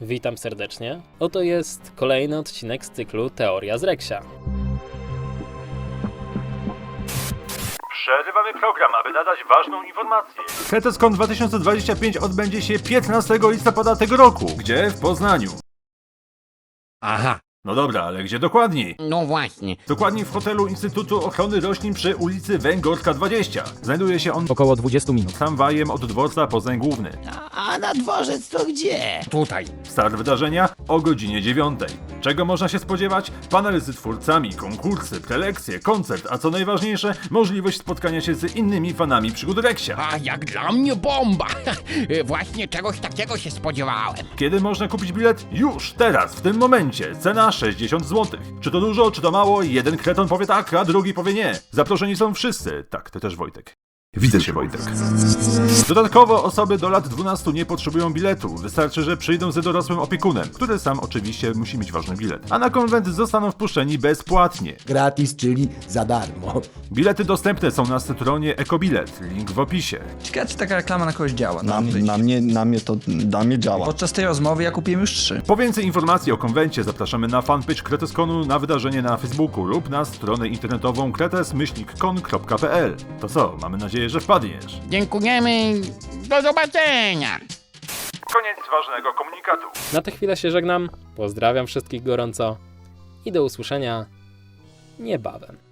Witam serdecznie. Oto jest kolejny odcinek z cyklu Teoria z Reksia. Przerywamy program, aby nadać ważną informację. KretesCon 2025 odbędzie się 15 listopada tego roku. Gdzie? W Poznaniu. Aha, No dobra, ale gdzie dokładniej? no właśnie. Dokładniej w hotelu Instytutu Ochrony Roślin przy ulicy Węgorska 20. Znajduje się on Około 20 minut. tramwajem od dworca Poznań Główny. A na dworzec to gdzie? Tutaj. Start wydarzenia o godzinie 9. Czego można się spodziewać? Panel z twórcami, konkursy, prelekcje, koncert, a co najważniejsze, możliwość spotkania się z innymi fanami przygód Reksia. A jak dla mnie bomba. Właśnie czegoś takiego się spodziewałem. Kiedy można kupić bilet? Już, teraz, w tym momencie. Cena 60 zł. Czy to dużo, czy to mało? Jeden kreton powie tak, a drugi powie nie. Zaproszeni są wszyscy. Tak, to też Wojtek. Widzę się, Wojtek. Dodatkowo osoby do lat 12 nie potrzebują biletu. Wystarczy, że przyjdą ze dorosłym opiekunem, który sam oczywiście musi mieć ważny bilet. A na konwent zostaną wpuszczeni bezpłatnie. Gratis, czyli za darmo. Bilety dostępne są na stronie Ekobilet. Link w opisie. Ciekawe, czy taka reklama na kogoś działa. Na, na, mnie, na mnie to na mnie działa. Podczas tej rozmowy ja kupiłem już trzy. Po więcej informacji o konwencie zapraszamy na fanpage Kreteskonu, na wydarzenie na Facebooku lub na stronę internetową kretes-kon.pl. To co, mamy nadzieję, że wpadniesz. Dziękujemy. Do zobaczenia. Koniec ważnego komunikatu. Na tę chwilę się żegnam. Pozdrawiam wszystkich gorąco i do usłyszenia niebawem.